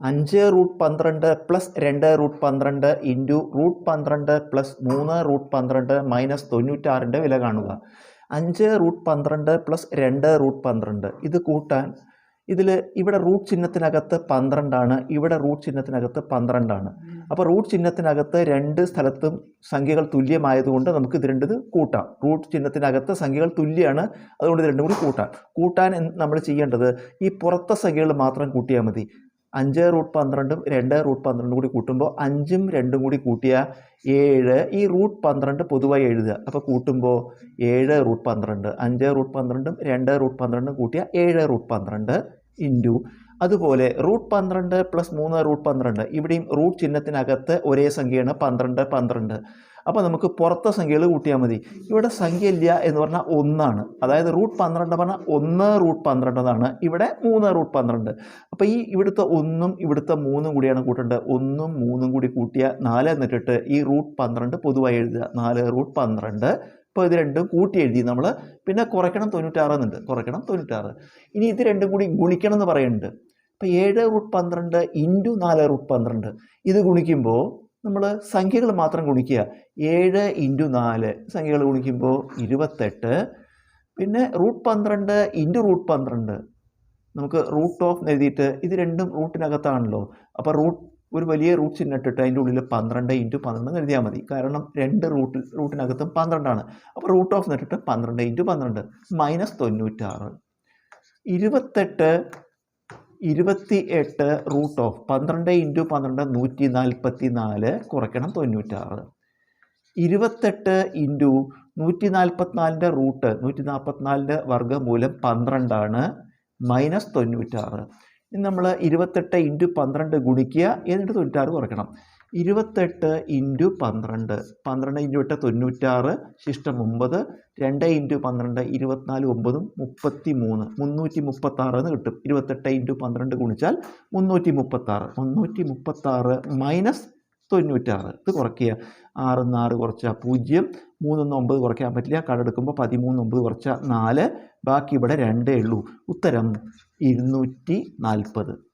അഞ്ച് റൂട്ട് പന്ത്രണ്ട് പ്ലസ് രണ്ട് റൂട്ട് പന്ത്രണ്ട് ഇന്റു റൂട്ട് പന്ത്രണ്ട് പ്ലസ് മൂന്ന് റൂട്ട് പന്ത്രണ്ട് മൈനസ് തൊണ്ണൂറ്റാറിന്റെ വില കാണുക. അഞ്ച് റൂട്ട് പന്ത്രണ്ട് പ്ലസ് രണ്ട് റൂട്ട് പന്ത്രണ്ട്. ഇത് കൂട്ടാൻ ഇതിൽ ഇവിടെ റൂട്ട് ചിഹ്നത്തിനകത്ത് പന്ത്രണ്ടാണ് ഇവിടെ റൂട്ട് ചിഹ്നത്തിനകത്ത് പന്ത്രണ്ടാണ്. അപ്പോൾ റൂട്ട് ചിഹ്നത്തിനകത്ത് രണ്ട് സ്ഥലത്തും സംഖ്യകൾ തുല്യമായതുകൊണ്ട് നമുക്ക് ഇത് രണ്ടത് കൂട്ടാം. റൂട്ട് ചിഹ്നത്തിനകത്ത് സംഖ്യകൾ തുല്യമാണ് അതുകൊണ്ട് ഇത് രണ്ടും കൂടി കൂട്ടാം. കൂട്ടാൻ നമ്മൾ ചെയ്യേണ്ടത്? ഈ പുറത്തെ സംഖ്യകൾ മാത്രം കൂട്ടിയാൽ മതി. അഞ്ച് റൂട്ട് പന്ത്രണ്ടും രണ്ട് റൂട്ട് പന്ത്രണ്ടും കൂടി കൂട്ടുമ്പോൾ അഞ്ചും രണ്ടും കൂടി കൂട്ടിയ ഏഴ്. ഈ റൂട്ട് പന്ത്രണ്ട് പൊതുവായി എഴുതുക. അപ്പോൾ കൂട്ടുമ്പോൾ ഏഴ് റൂട്ട് പന്ത്രണ്ട് അഞ്ച് റൂട്ട് പന്ത്രണ്ടും രണ്ട് റൂട്ട് പന്ത്രണ്ടും കൂട്ടിയ ഏഴ് റൂട്ട് പന്ത്രണ്ട് ഇന്റു അതുപോലെ റൂട്ട് പന്ത്രണ്ട് പ്ലസ് മൂന്ന് റൂട്ട് പന്ത്രണ്ട്. ഇവിടെയും റൂട്ട് ചിഹ്നത്തിനകത്ത് ഒരേ സംഖ്യയാണ് പന്ത്രണ്ട് പന്ത്രണ്ട്. അപ്പോൾ നമുക്ക് പുറത്തെ സംഖ്യകൾ കൂട്ടിയാൽ മതി. ഇവിടെ സംഖ്യ ഇല്ല എന്ന് പറഞ്ഞാൽ ഒന്നാണ്. അതായത് റൂട്ട് പന്ത്രണ്ട് പറഞ്ഞാൽ ഒന്ന് റൂട്ട് പന്ത്രണ്ട് എന്നാണ്. ഇവിടെ മൂന്ന് റൂട്ട് പന്ത്രണ്ട്. അപ്പോൾ ഈ ഇവിടുത്തെ ഒന്നും ഇവിടുത്തെ മൂന്നും കൂടിയാണ് കൂട്ടേണ്ടത്. ഒന്നും മൂന്നും കൂടി കൂട്ടിയ നാല് എന്നിട്ടിട്ട് ഈ റൂട്ട് പന്ത്രണ്ട് പൊതുവായി എഴുതുക. നാല് റൂട്ട് പന്ത്രണ്ട് ഇപ്പോൾ ഇത് രണ്ടും കൂട്ടി എഴുതി. നമ്മൾ പിന്നെ കുറയ്ക്കണം തൊണ്ണൂറ്റാറ് എന്നുണ്ട്. കുറയ്ക്കണം തൊണ്ണൂറ്റാറ്. ഇനി ഇത് രണ്ടും കൂടി ഗുണിക്കണം എന്ന് പറയുന്നുണ്ട്. അപ്പോൾ ഏഴ് റൂട്ട് പന്ത്രണ്ട് ഇന്റു നാല് റൂട്ട് പന്ത്രണ്ട്. ഇത് ഗുണിക്കുമ്പോൾ നമ്മൾ സംഖ്യകൾ മാത്രം ഗുണിക്കുക. ഏഴ് ഇന്റു നാല് സംഖ്യകൾ ഗുണിക്കുമ്പോൾ ഇരുപത്തെട്ട്. പിന്നെ റൂട്ട് പന്ത്രണ്ട് ഇന്റു റൂട്ട് പന്ത്രണ്ട്. നമുക്ക് റൂട്ട് ഓഫ് എഴുതിയിട്ട് ഇത് രണ്ടും റൂട്ടിനകത്താണല്ലോ. അപ്പോൾ റൂട്ട് ഒരു വലിയ റൂട്ട് ചിഹ്നം ഇട്ടിട്ട് അതിന്റെ ഉള്ളിൽ പന്ത്രണ്ട് ഇന്റു പന്ത്രണ്ട് എഴുതിയാൽ മതി. കാരണം രണ്ട് റൂട്ടിൽ റൂട്ടിനകത്തും പന്ത്രണ്ടാണ്. അപ്പോൾ റൂട്ട് ഓഫ് എന്നിട്ടിട്ട് പന്ത്രണ്ട് ഇന്റു പന്ത്രണ്ട്. മൈനസ് തൊണ്ണൂറ്റാറ്. ഇരുപത്തെട്ട് ഇരുപത്തി എട്ട് റൂട്ട് ഓഫ് പന്ത്രണ്ട് ഇന്റു പന്ത്രണ്ട് നൂറ്റി നാൽപ്പത്തി നാല് കുറയ്ക്കണം തൊണ്ണൂറ്റാറ്. ഇരുപത്തെട്ട് ഇന്റു നൂറ്റി നാൽപ്പത്തിനാലിന്റെ റൂട്ട് നൂറ്റി നാൽപ്പത്തിനാലിന്റെ വർഗമൂലം പന്ത്രണ്ടാണ്. മൈനസ് തൊണ്ണൂറ്റാറ്. ഇനി നമ്മൾ ഇരുപത്തെട്ട് ഇന്റു പന്ത്രണ്ട് ഗുണിക്കുക. എന്നിട്ട് തൊണ്ണൂറ്റാറ് കുറയ്ക്കണം. ഇരുപത്തെട്ട് ഇന്റു പന്ത്രണ്ട്. പന്ത്രണ്ട് ഇന്റു എട്ട് തൊണ്ണൂറ്റാറ്. ശിഷ്ടം ഒമ്പത്. രണ്ട് ഇന്റു പന്ത്രണ്ട് ഇരുപത്തിനാല് ഒമ്പതും മുപ്പത്തി മൂന്ന് മുന്നൂറ്റി മുപ്പത്താറ് എന്ന് കിട്ടും. ഇരുപത്തെട്ട് ഇന്റു പന്ത്രണ്ട് ഗുണിച്ചാൽ മുന്നൂറ്റി മുപ്പത്താറ് മുന്നൂറ്റി മുപ്പത്താറ് മൈനസ് തൊണ്ണൂറ്റാറ്. ഇത് കുറയ്ക്കുക. ആറ് ആറ് കുറച്ചാൽ പൂജ്യം. മൂന്നൊന്ന് ഒമ്പത് കുറയ്ക്കാൻ പറ്റില്ല. കടെടുക്കുമ്പോൾ പതിമൂന്ന് ഒമ്പത് കുറച്ചാൽ നാല്. ബാക്കി ഇവിടെ രണ്ടേ ഉള്ളൂ. ഉത്തരം ഇരുന്നൂറ്റി നാൽപ്പത്